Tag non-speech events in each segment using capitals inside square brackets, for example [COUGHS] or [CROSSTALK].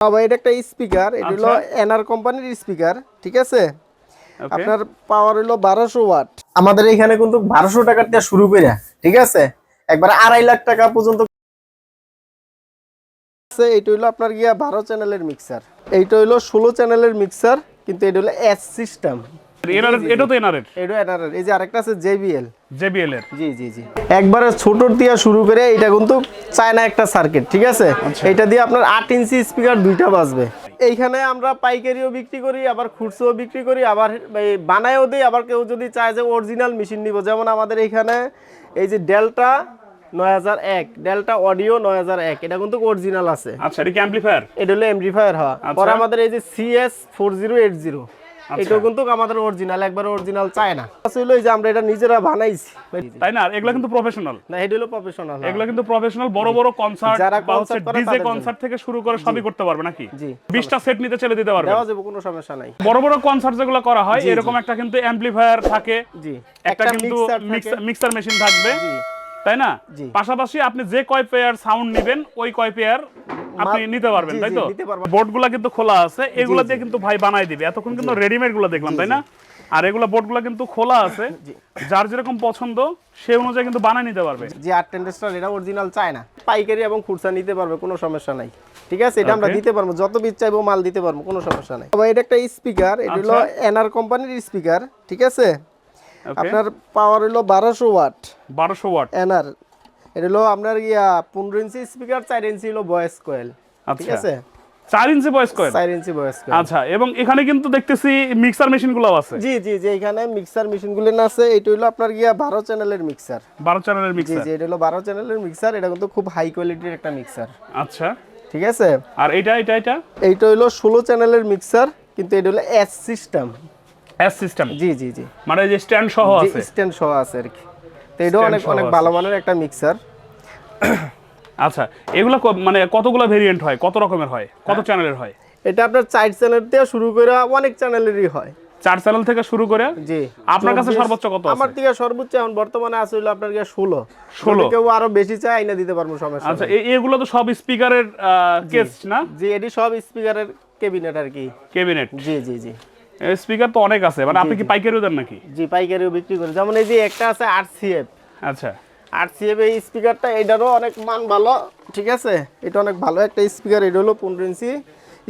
ভাই এটা একটা স্পিকার এটা হলো আচ্ছা। এনআর কোম্পানির স্পিকার ঠিক আছে? আপনার পাওয়ার হলো বারোশো ওয়াট আমাদের এখানে কিন্তু বারোশো টাকার দিয়ে শুরু করে ঠিক আছে? একবার আড়াই লাখ টাকা পর্যন্ত আছে, এইটা হলো আপনার গিয়া বারো চ্যানেলের মিক্সার এইটা হলো ষোলো চ্যানেলের মিক্সার কিন্তু এটা হলো এস সিস্টেম এটা তো এনারের? এটা এনআর এই যে আরেকটা আছে জেবিএল। জেবিএল এর? জি জি জি। একবারে ছোটর দিয়ে শুরু করে এটা কিন্তু চায়না একটা সার্কিট ঠিক আছে? এটা দিয়ে আপনার আট ইঞ্চি স্পিকার দুইটা বাজবে। এইখানে আমরা পাইকারিও বিক্রি করি আবার খুচরোও বিক্রি করি আবার এই বানায়ও দিই আবার কেউ যদি চায় যে অরিজিনাল মেশিন নিব। যেমন আমাদের এইখানে এই যে ডেল্টা নয় হাজার এক ডেল্টা অডিও নয় হাজার এক এটা কিন্তু অরিজিনাল আছে। আচ্ছা এটা কি অ্যাম্পলিফায়ার এটা হলো এমপ্লিফায়ার হওয়া। আচ্ছা। পরে আমাদের এই যে CS four zero eight zero এটাও কিন্তু আমাদের অরিজিনাল একবার অরিজিনাল চায় না। আসলে যে আমরা এটা নিজেরা বানাইছি। তাই না? এগুলো কিন্তু প্রফেশনাল না এটা হলো প্রফেশনাল এগুলো কিন্তু প্রফেশনাল বড় বড় কনসার্ট বা হচ্ছে ডিজে কনসার্ট থেকে শুরু করে সবই করতে পারবে নাকি? জি। 20টা সেট নিতে চলে দিতে পারবে দেওয়া যাবে কোনো সমস্যা নাই। বড় বড় কনসার্ট যেগুলো করা হয় এরকম একটা কিন্তু অ্যাম্পলিফায়ার থাকে। জি একটা কিন্তু মিক্সার মেশিন থাকবে। জি। তাই না? পাশাপাশি আপনি যে কয় পেয়ার সাউন্ড নেবেন ওই কয় পেয়ার আপনি নিতে পারবেন তাই তো। বোর্ডগুলো কিন্তু খোলা আছে এগুলো দিয়ে কিন্তু ভাই বানাই দিবে। এতক্ষণ কিন্তু রেডিমেডগুলো দেখলাম তাই না? আর এগুলো বোর্ডগুলো কিন্তু খোলা আছে। যার যেরকম পছন্দ সে অনুযায়ী কিন্তু বানাই নিতে পারবে। যে আট টেন্ডেস্টার এটা অরিজিনাল চায় না। পাইকারি এবং খুচরা নিতে পারবে কোনো সমস্যা নাই। ঠিক আছে? এটা আমরা. দিতে পারব যত বীজ চাইব মাল দিতে পারব কোনো সমস্যা নাই। তবে এটা একটা স্পিকার এটা হলো আচ্ছা। এনআর কোম্পানির স্পিকার ঠিক আছে? আপনার পাওয়ার হলো বারোশো ওয়াট বারোশো ওয়াট এনআর এটা হলো আপনার ইয়া পনেরো ইঞ্চি স্পিকার চার ইঞ্চি হলো ভয়েস কোয়েল ঠিক আচ্ছা। আছে? চার ইঞ্চি বয়স কয়েন চার ইঞ্চি ভয়েস কোয়েল আচ্ছা এবং এখানে কিন্তু দেখতেছি মিক্সার মেশিনগুলো আছে। জি জি যে এখানে মিক্সার মেশিনগুলো না আছে। এটা হলো আপনার গিয়া বারো চ্যানেলের মিক্সার বারো চ্যানেলের জি মিক্সার জি এটা হলো বারো চ্যানেলের মিক্সার এটা কিন্তু খুব হাই কোয়ালিটির একটা মিক্সার আচ্ছা। ঠিক আছে? আর এটা এটা এটা? এইটা হলো ষোলো চ্যানেলের মিক্সার কিন্তু এটা হলো এস সিস্টেম এস সিস্টেম? জি জি জি। মানে যে স্ট্যান্ড সহ আছে? স্ট্যান্ড সহ আছে আর কি। তো Stand অনেক অনেক ভালো মানের একটা মিক্সার আচ্ছা এগুলো মানে কতগুলো ভেরিয়েন্ট হয়? কত রকমের হয়? কত। চ্যানেলের হয়? এটা আপনার চার চ্যানেল থেকে শুরু করে অনেক চ্যানেলেরই হয়। চার চ্যানেল থেকে শুরু করে? জি। আপনার কাছে সর্বোচ্চ কত আমার থেকে সর্বোচ্চ এখন বর্তমানে আছে হলো আপনার কাছে ষোলো। 16 কেউ আরও বেশি চায় আইনা দিতে পারব সমস্যা আচ্ছা। এগুলো তো সব স্পিকারের কেস না? জি এটি সব স্পিকারের কেবিনেট আর কি। ক্যাবিনেট জি জি জি। স্পিকার তো অনেক আছে মানে আপনি কি পাইকারিও দেন নাকি? জি পাইকারিও বিক্রি করে। যেমন এই যে একটা আছে আর সিএফ আচ্ছা। আর সিএফ এই স্পিকারটা এটারও অনেক মান ভালো ঠিক আছে? এটা অনেক ভালো একটা স্পিকার এটা হলো পনেরো ইঞ্চি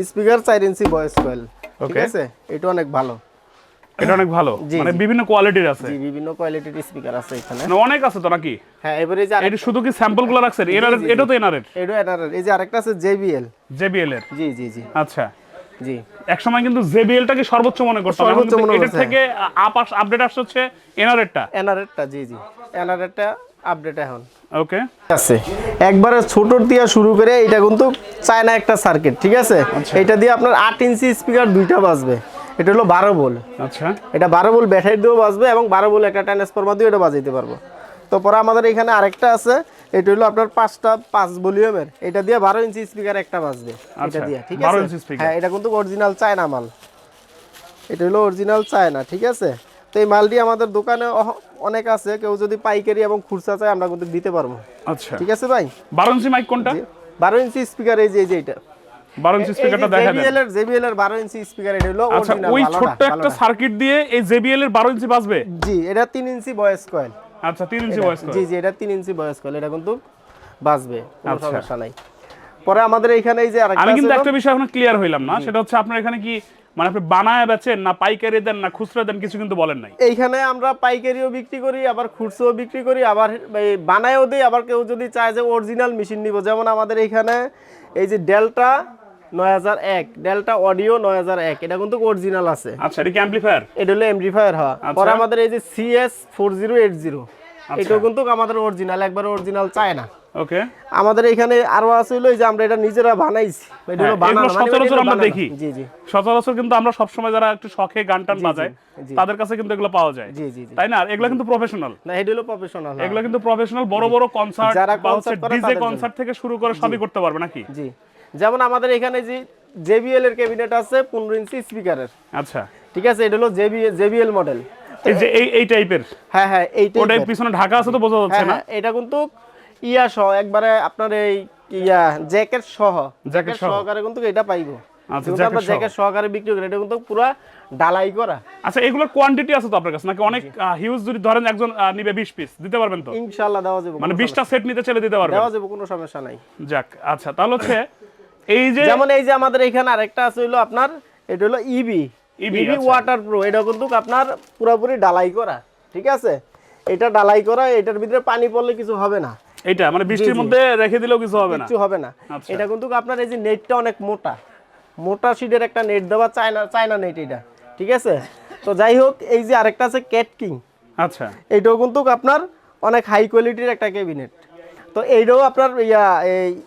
স্পিকার চার ইঞ্চি ভয়েস কয়েল ঠিক আছে? এটা অনেক ভালো। এটা অনেক ভালো মানে বিভিন্ন কোয়ালিটির আছে। জি বিভিন্ন কোয়ালিটির স্পিকার আছে এখানে। অনেক আছে তো নাকি? হ্যাঁ এবারে যে এটা শুধু কি স্যাম্পলগুলো রাখছেন। এটা তো এনারের। এটা এনার এই যে আরেকটা আছে জেবিএল জেবিএল এর। জি জি জি। আচ্ছা। জি। এক সময় কিন্তু জেবিএলটাকে সর্বোচ্চ মনে করতাম। সর্বোচ্চ মনে এটার থেকে আপ আপডেট আসছে হচ্ছে এনারেরটা এনারেরটা জি জি। এনারেরটা আপডেট এখন। ওকে। আছে। একবারে ছোটর দিয়ে শুরু করে এটা কিন্তু চায়না একটা সার্কিট ঠিক আছে? আচ্ছা। এটা দিয়ে আপনার আট ইঞ্চি স্পিকার দুইটা বাজবে। এটা হলো বারো বল আচ্ছা। এটা বারো বল ব্যাটারি দিয়েও বাজবে এবং বারো বল একটা ট্রান্সফরমার দিয়ে এটা বাজাইতে পারব। তো পরে আমাদের এখানে আরেকটা আছে এটা হলো আপনার পাঁচটা পাঁচ ভলিউমের। এটা দিয়ে বারো ইঞ্চি স্পিকার একটা বাজবে। এটা আচ্ছা, দিয়ে ঠিক 12 আছে। হ্যাঁ এটা কিন্তু অরিজিনাল চায়না মাল। এটা হলো অরিজিনাল চায়না ঠিক আছে? তো এই মালটি আমাদের দোকানে অনেক আছে। কেউ যদি পাইকারি এবং খুচরা চায় আমরা কিন্তু দিতে পারব। আচ্ছা। ঠিক আছে ভাই? বারো ইঞ্চি মাইক কোনটা? বারো ইঞ্চি স্পিকার এই যে এই যে এটা। বারো ইঞ্চি স্পিকারটা দেখা দেন। জেবিএল এর জেবিএল এর বারো ইঞ্চি স্পিকার এটা হলো আচ্ছা ওই ছোট্ট একটা সার্কিট দিয়ে এই এর বারো ইঞ্চি বাজবে? জি এটা তিন ইঞ্চি বয়স কয়েল আচ্ছা ইঞ্চি বয়স জি জি এটা ইঞ্চি বয়স এটা কিন্তু বাজবে কোনো আচ্ছা। সমস্যা নাই। পরে আমাদের এখানে এই যে আরেকটা আমি কিন্তু একটা বিষয় এখন ক্লিয়ার হইলাম না সেটা হচ্ছে আপনার এখানে কি মানে আপনি বানায় বেচেন না পাইকারি দেন না খুচরা দেন কিছু কিন্তু বলেন নাই? এইখানে আমরা পাইকারিও বিক্রি করি আবার খুচরোও বিক্রি করি আবার বানায়ও দিই আবার কেউ যদি চায় যে অরিজিনাল মেশিন নিব যেমন আমাদের এইখানে এই যে ডেল্টা নয় হাজার এক ডেল্টা অডিও নয় হাজার এক এটা কিন্তু অরিজিনাল আছে। আচ্ছা এটা কি অ্যাম্পলিফায়ার এটা হলো হওয়া আচ্ছা। পরে আমাদের এই যে CS four zero eight zero এটাও কিন্তু আমাদের অরিজিনাল একবার অরিজিনাল চায় না। ওকে। আমাদের এখানে আরও আছে হলো যে আমরা এটা নিজেরা বানাইছি। এটা হ্যাঁ, বানানো, মানে সচরাচর আমরা দেখি। জি জি। সচরাচর কিন্তু আমরা সবসময় যারা একটু শখে গান টান বাজায় তাদের কাছে কিন্তু এগুলো পাওয়া যায়। জি জি তাই না? এগুলো কিন্তু প্রফেশনাল না এটা হলো প্রফেশনাল এগুলো কিন্তু প্রফেশনাল বড় বড় কনসার্ট যারা বা হচ্ছে ডিজে কনসার্ট থেকে শুরু করে সবই করতে পারবে নাকি? জি। যেমন আমাদের এখানে যে জেবিএল এর ক্যাবিনেট আছে পনেরো ইঞ্চি স্পিকারের আচ্ছা। ঠিক আছে? এটা হলো জেবিএল মডেল এই এই এই টাইপের হ্যাঁ হ্যাঁ ওটাই পিছনে ঢাকা আছে তো বোঝা যাচ্ছে হ্যাঁ না? হ্যাঁ এটা কিন্তু ইয়া সহ একবারে আপনার এই ইয়া জ্যাকেট সহ। জ্যাকেট সহকারে কিন্তু এটা পাইবো। আচ্ছা, জ্যাকেট আমরা জ্যাকেট সহকারে বিক্রি করি এটা কিন্তু পুরো ডালাই করা। আচ্ছা এগুলোর কোয়ান্টিটি আছে তো আপনার কাছে? নাকি অনেক হিউজ যদি ধরেন একজন নিবে পিস দিতে পারবেন তো? ইনশাআল্লাহ দেওয়া যাবে মানে সেট নিতে চলে দিতে পারবেন? দেওয়া যাবে কোনো সমস্যা নাই। যাক আচ্ছা তাহলে হচ্ছে এই যে যেমন এই যে আমাদের এখানে আরেকটা আছে হলো আপনার এটা হলো ইবি ইবি। ওয়াটার প্রো এটা কিন্তু আপনার পুরোপুরি ডালাই করা ঠিক আছে? এটা ডালাই করা এটার ভিতরে পানি পড়লে কিছু হবে না। এইটা মানে বৃষ্টির মধ্যে রেখে দিলেও কিছু হবে না। কিছু হবে না। আচ্ছা। এটা কিন্তু আপনার এই যে নেটটা অনেক মোটা। মোটা শিটের একটা নেট দেওয়া চায়না চায়না নেট এটা ঠিক আছে? তো যাই হোক এই যে আরেকটা আছে ক্যাট কিং আচ্ছা। এইটাও কিন্তু আপনার অনেক হাই কোয়ালিটির একটা ক্যাবিনেট তো এইটাও আপনার ইয়া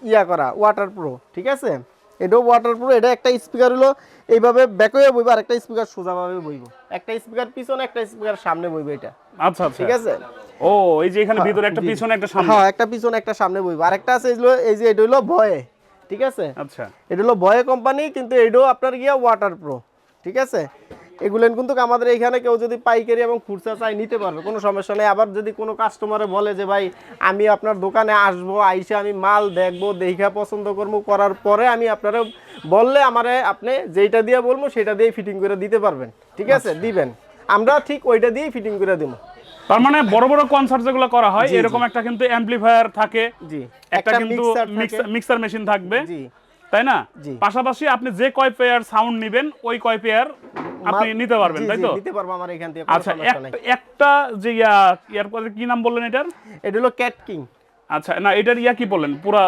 ইয়া করা ওয়াটার প্রো ঠিক আছে? এটাও ওয়াটার প্রো এটা একটা স্পিকার হলো এইভাবে ব্যাকওয়ে বইব আর একটা স্পিকার সোজাভাবে বইব। একটা স্পিকার পিছনে একটা স্পিকার সামনে বইব এটা। আচ্ছা আচ্ছা। ঠিক আছে? ও এই যে এখানে ভিতরে একটা পিছনে একটা সামনে। হ্যাঁ একটা পিছনে একটা সামনে বইব। আরেকটা আছে এই হলো- এই যে এটা হলো ভয়ে ঠিক আছে? আচ্ছা। এটা হলো ভয়ে কোম্পানি কিন্তু এটাও আপনার গিয়া ওয়াটার প্রো ঠিক আছে? এগুলো কিন্তু আমাদের এখানে কেউ যদি পাইকারি এবং খুচরা চাই নিতে পারবে কোনো সমস্যা নেই। আবার যদি কোনো কাস্টমারে বলে যে ভাই আমি আপনার দোকানে আসব আইসে আমি মাল দেখব দেখা পছন্দ করব করার পরে আমি আপনারা বললে আমারে আপনি যেইটা দিয়ে বলব সেটা দিয়ে ফিটিং করে দিতে পারবেন। ঠিক আছে? দিবেন। আমরা ঠিক ওইটা দিয়েই ফিটিং করে দিব। তার মানে বড় বড় কনসার্ট যেগুলো করা হয় এরকম একটা কিন্তু অ্যাম্পলিফায়ার থাকে। জি। একটা কিন্তু মিক্সার মেশিন থাকবে। জি। তাই না? পাশাপাশি আপনি যে কয় পেয়ার সাউন্ড নেবেন ওই কয় পেয়ার আপনি নিতে পারবেন তাই তো? নিতে পারব আমার এখান থেকে আচ্ছা একটা- যে ইয়া ইয়ার কি নাম বললেন এটার? এটা হলো ক্যাট কিং আচ্ছা না এটার ইয়া কি বললেন? পুরা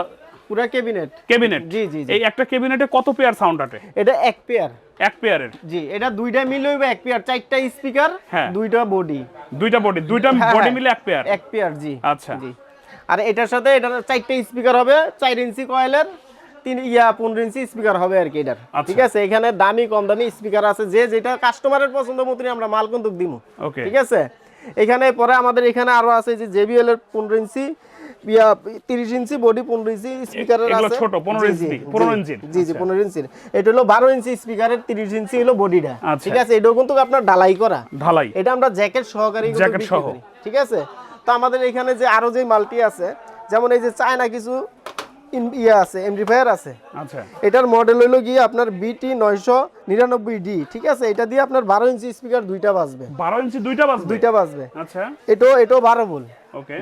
পুরা ক্যাবিনেট ক্যাবিনেট জি, জি। এই একটা ক্যাবিনেটে কত পেয়ার সাউন্ড আটে? এটা এক পেয়ার এক পেয়ারের জি এটা দুইটা মিলে হইবে এক পেয়ার চারটা স্পিকার হ্যাঁ। দুইটা বডি দুইটা বডি দুইটা হ্যাঁ, বডি হ্যাঁ। মিলে এক পেয়ার এক পেয়ার জি। আচ্ছা। জি। আর এটার সাথে এটার চারটা স্পিকার হবে চার ইঞ্চি কয়েলের তিন ইয়া পনেরো ইঞ্চি স্পিকার হবে আর কি এটার। আচ্ছা। ঠিক আছে? এখানে দামি কম দামি স্পিকার আছে। যে যেটা কাস্টমারের পছন্দ মতনই আমরা মাল কিন্তু দিব ঠিক আছে? এখানে পরে আমাদের এখানে আরও আছে যে জেবিএল এর পনেরো ইঞ্চি ইয়া তিরিশ ইঞ্চি বডি পনেরো ইঞ্চি স্পিকারের আছে। ছোট, 15 ইঞ্চি, 15 জি, জি জি পনেরো ইঞ্চির এটা হলো বারো ইঞ্চি স্পিকারের তিরিশ ইঞ্চি হলো বডিটা আচ্ছা। ঠিক আছে? এটাও কিন্তু আপনার ডালাই করা। ঢালাই। এটা আমরা জ্যাকেট সহকারে জ্যাকেট সহ। ঠিক আছে? তো আমাদের এখানে যে আরও যে মালটি আছে যেমন এই যে চায়না কিছু ইয়ে আছে এমডিফায়ার আছে। আচ্ছা। এটার মডেল হলো গিয়ে আপনার বিটি নয়শো নিরানব্বই ডি ঠিক আছে? এটা দিয়ে আপনার বারো ইঞ্চি স্পিকার দুইটা বাজবে। বারো ইঞ্চি দুইটা বাজবে? দুইটা বাজবে। আচ্ছা। এটাও এটাও বারো বল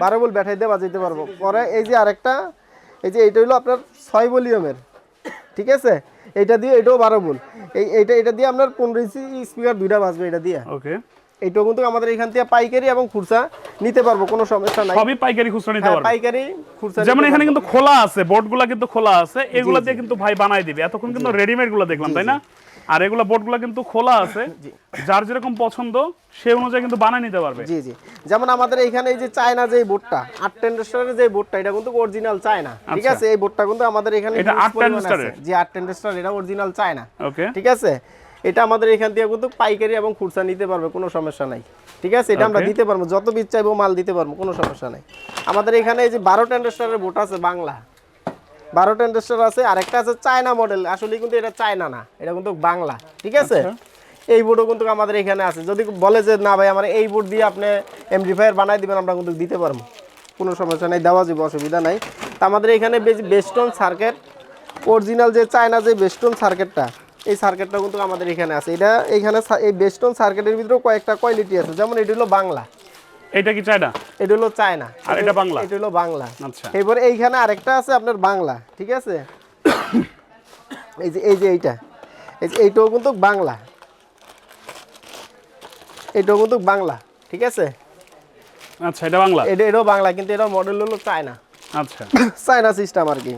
বারো বল ব্যাটারি দিয়ে বাজাইতে পারব। পরে এই যে আরেকটা এই যে এটা হলো আপনার ছয় ভলিউমের ঠিক আছে? এটা দিয়ে এটাও বারো বল এই এইটা এটা দিয়ে আপনার পনেরো ইঞ্চি স্পিকার দুইটা বাজবে এটা দিয়ে। ওকে। এইটাও কিন্তু আমাদের এখান থেকে পাইকারি এবং খুচরা নিতে পারব কোনো সমস্যা নাই। সবই পাইকারি খুচরা নিতে হ্যাঁ, পারবে। পাইকারি খুচরা যেমন এখানে কিন্তু খোলা আছে বোর্ডগুলো কিন্তু খোলা আছে এগুলা দিয়ে কিন্তু ভাই বানাই দিবে। এতক্ষণ কিন্তু রেডিমেডগুলো দেখলাম তাই না? আর এগুলা বোর্ডগুলো কিন্তু খোলা আছে। যার যেরকম পছন্দ সে অনুযায়ী কিন্তু বানাই নিতে পারবে। জি জি। যেমন আমাদের এখানে এই যে চায়না যে বোর্ডটা আট টেন্ডারের যে বোর্ডটা এটা কিন্তু অরিজিনাল চায়না ঠিক আচ্ছা। আছে? এই বোর্ডটা কিন্তু আমাদের এখানে এটা আট টেন্ডারের? জি আট টেন্ডার এটা অরিজিনাল চায়না ওকে। ঠিক আছে? এটা আমাদের এখান থেকে কিন্তু পাইকারি এবং খুচরা নিতে পারবে কোনো সমস্যা নাই। ঠিক আছে? এটা আমরা দিতে পারব যত বীজ চাইব মাল দিতে পারব কোনো সমস্যা নাই। আমাদের এখানে এই যে বারো টেন্ডারের বোট আছে বাংলা। বারো টেন্ডার আছে আরেকটা আছে চায়না মডেল আসলে কিন্তু এটা চায়না না এটা কিন্তু বাংলা। ঠিক আছে? এই বোর্ডও কিন্তু আমাদের এখানে আছে। যদি বলে যে না ভাই আমার এই বোর্ড দিয়ে আপনি এমডিফায়ার বানাই দিবেন আমরা কিন্তু দিতে পারব। কোনো সমস্যা নেই দেওয়া যাবে অসুবিধা নাই। তা আমাদের এখানে বেস্টন সার্কেট অরিজিনাল যে চায়না যে বেস্টন সার্কিটটা এই সার্কিটটা কিন্তু আমাদের এখানে আছে। এটা এখানে এই বেস্টন সার্কিটের ভিতরেও কয়েকটা কোয়ালিটি আছে। যেমন এটা হলো বাংলা। এটা কি চাই না এটা হলো চায়না। আর এটা বাংলা? এটা হলো বাংলা। আচ্ছা। এরপরে এইখানে আরেকটা আছে আপনার বাংলা ঠিক আছে? এই যে এই যে এইটা। এই যে এইটাও কিন্তু বাংলা। এটাও কিন্তু বাংলা ঠিক আছে? আচ্ছা এটা বাংলা? এটা এটাও বাংলা কিন্তু এটা মডেল হলো চায়না। আচ্ছা। চায়না সিস্টেম আর কি।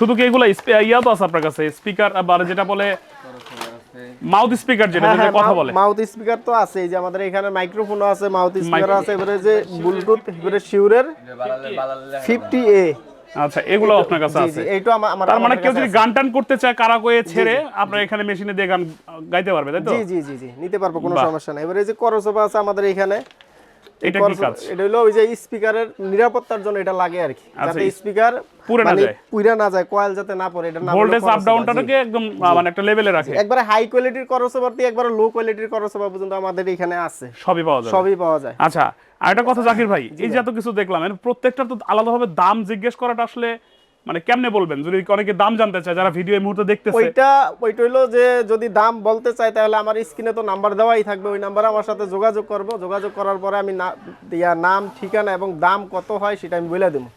শুধু কি এগুলো ইয়া তো আছে আপনার কাছে স্পিকার আবার যেটা বলে মাউথ স্পিকার যেটা হ্যাঁ, যেটা হ্যাঁ, কথা বলে। মাউথ স্পিকার তো আছে এই যে আমাদের এখানে মাইক্রোফোনও আছে মাউথ স্পিকার আছে এবারে যে ব্লুটুথ এবারে শিউরের ফিফটি এ আচ্ছা এগুলো আপনার কাছে আছে জি এইটা আমার তার মানে কেউ যদি গান টান করতে চায় কারা কয়ে ছেড়ে আপনার এখানে মেশিনে দিয়ে গান গাইতে পারবে তাই তো? জি জি জি জি নিতে পারব কোনো সমস্যা নাই। এবারে এই যে করসোফা আছে আমাদের এখানে এটা কি কাজ? এটা হলো ওই যে স্পিকারের নিরাপত্তার জন্য এটা লাগে আর কি। আচ্ছা, যাতে স্পিকার পুড়ে না যায়। না যায় কয়েল যাতে না পড়ে এটা না ভোল্টেজ আপ ডাউনটাকে একদম মানে একটা লেভেলে রাখে। একবারে হাই কোয়ালিটির করসোফা থেকে একবারে লো কোয়ালিটির করসোফা পর্যন্ত আমাদের এখানে আছে। সবই পাওয়া যায় সবই পাওয়া যায়। আচ্ছা আর একটা কথা জাকির ভাই এই যে এত কিছু দেখলাম এর প্রত্যেকটা তো আলাদাভাবে দাম জিজ্ঞেস করাটা আসলে মানে কেমনে বলবেন? যদি অনেকে দাম জানতে চায়, যারা ভিডিও এই মুহূর্তে দেখতেছে। ওইটা ওইটা হলো যে, যদি দাম বলতে চায়, তাহলে আমার স্ক্রিনে তো নাম্বার দেওয়াই থাকবে। ওই নাম্বারে আমার সাথে যোগাযোগ করব। যোগাযোগ করার পরে আমি নাম, ঠিকানা এবং দাম কত হয়, সেটা আমি বলে দেবো।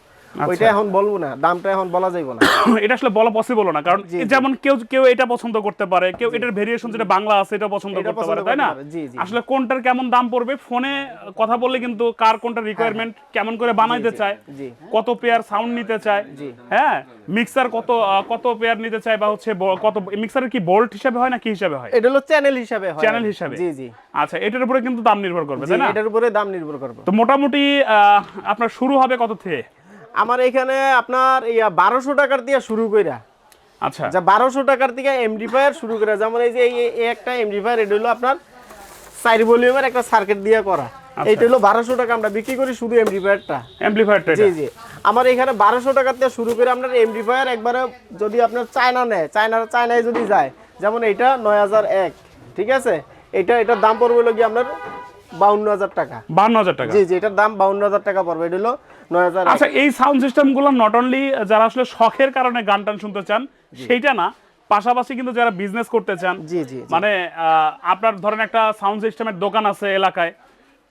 ওইটা এখন বলব না দামটা এখন বলা যাইব না। [COUGHS] এটা আসলে বলা পসিবল না কারণ যেমন কেউ কেউ এটা পছন্দ করতে পারে কেউ এটার ভেরিয়েশন যেটা বাংলা আছে এটা পছন্দ করতে পারে তাই না। আসলে কোনটার কেমন দাম পড়বে ফোনে কথা বললে কিন্তু কার কোনটা রিকোয়ারমেন্ট কেমন করে বানাইতে চায় কত পেয়ার সাউন্ড নিতে চায় হ্যাঁ? মিক্সার কত কত পেয়ার নিতে চায় বা হচ্ছে কত মিক্সারের কি বোল্ট হিসাবে হয় না কি হিসাবে হয়? এটা হলো চ্যানেল হিসাবে হয়। চ্যানেল হিসাবে। জি জি। আচ্ছা এটার উপরে কিন্তু দাম নির্ভর করবে তাই না? এটার উপরে দাম নির্ভর করবে। তো মোটামুটি আহ, আপনার শুরু হবে কত থেকে? আমার এখানে আপনার ইয়া বারোশো টাকার দিয়ে শুরু কইরা। আচ্ছা। যা বারোশো টাকার থেকে এমডিফায়ার শুরু করে যেমন এই যে এই একটা এমডিফায়ার এটা হলো আপনার চার ভলিউমের একটা সার্কিট দিয়ে করা। আচ্ছা। এইটা হলো বারোশো টাকা আমরা বিক্রি করি শুধু এমডিফায়ারটা অ্যাম্পলিফায়ারটা জি জি। আমার এখানে বারোশো টাকার থেকে শুরু করে আপনার এমডিফায়ার একবারে যদি আপনার চায়না নেয় চায়না চায়নায় যদি যায় যেমন এইটা নয় হাজার এক ঠিক আছে? এটা এটার দাম পড়বে হলো আপনার বাউন্ন হাজার টাকা। বান্ন হাজার টাকা। জি জি এটার দাম বাউন্ন হাজার টাকা পড়বে। এটা হলো নয় হাজার আচ্ছা এই সাউন্ড সিস্টেমগুলো নট অনলি যারা আসলে শখের কারণে গান টান শুনতে চান সেইটা না পাশাপাশি কিন্তু যারা বিজনেস করতে চান জি জি জি। মানে আপনার ধরেন একটা সাউন্ড সিস্টেমের দোকান আছে এলাকায়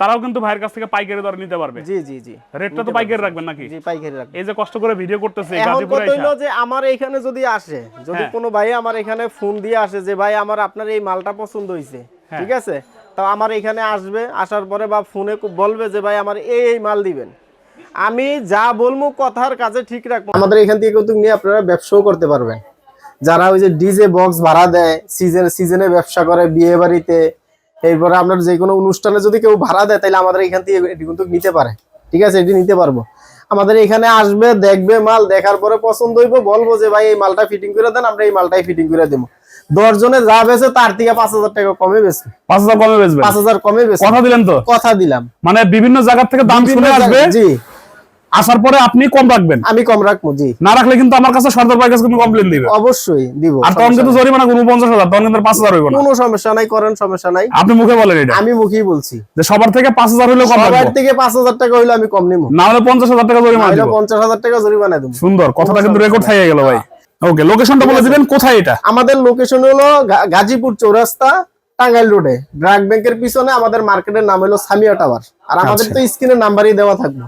তারাও কিন্তু ভাইয়ের কাছ থেকে পাইকারি দরে নিতে পারবে। জি জি জি। রেটটা তো পাইকারি রাখবেন নাকি? জি পাইকারি এই যে কষ্ট করে ভিডিও করতেছে গাজীপুরে যে আমার এখানে যদি আসে যদি হ্যাঁ। কোনো ভাই আমার এখানে ফোন দিয়ে আসে যে ভাই আমার আপনার এই মালটা পছন্দ হয়েছে হ্যাঁ। ঠিক আছে? তো আমার এখানে আসবে, আসার পরে বা ফোনে বলবে যে, ভাই, আমার এই এই মাল দিবেন। আমি যা বলব কথার কাজে ঠিক রাখব। আমাদের এখান থেকে কিন্তু নিয়ে আপনারা ব্যবসাও করতে পারবেন। যারা ওই যে ডিজে বক্স ভাড়া দেয় সিজন সিজনে ব্যবসা করে, বিয়ে বাড়িতে, এরপরে আপনার যে কোনো অনুষ্ঠানে যদি কেউ ভাড়া দেয়, তাহলে আমাদের এখান থেকে এটি কিন্তু নিতে পারে। ঠিক আছে? এটি নিতে পারব। আমাদের এখানে আসবে, দেখবে মাল, দেখার পরে পছন্দ হইব, বলব যে, ভাই, এই মালটা ফিটিং করে দেন, আমরা এই মালটাই ফিটিং করে দেবো। দশ জনে যা বেছে তার থেকে পাঁচ হাজার টাকা কমে বেছে পাঁচ হাজার কমে পাঁচ হাজার কমে বেছে কথা দিলেন তো? কথা দিলাম। মানে বিভিন্ন জায়গা থেকে দাম শুনে আসবে। জি। আসার পরে আপনি কম রাখবেন। আমি কম রাখব জি। না রাখলে কিন্তু আমার কাছে সর্দার কাছে কমপ্লেন দিবে। অবশ্যই দিব আর তখন কিন্তু জরিমানা কোনো পঞ্চাশ হাজার তখন কিন্তু পাঁচ হাজার হইব না। কোনো সমস্যা নাই করেন সমস্যা নাই। আপনি মুখে বলেন এটা। আমি মুখেই বলছি। যে সবার থেকে পাঁচ হাজার হইলে কম সবার থেকে পাঁচ হাজার টাকা হইলে আমি কম নিবো না হলে পঞ্চাশ হাজার টাকা জরিমানা পঞ্চাশ হাজার টাকা জরিমানা দেবো। সুন্দর কথাটা কিন্তু রেকর্ড থেকে গেল ভাই। ওকে লোকেশনটা বলে দিবেন কোথায় এটা? আমাদের লোকেশন হলো গাজীপুর চৌরাস্তা টাঙ্গাইল রোডে ব্র্যাক ব্যাংকের পিছনে আমাদের মার্কেটের নাম হলো সামিয়া টাওয়ার আর আমাদের তো স্ক্রিনে নাম্বারই দেওয়া থাকবে।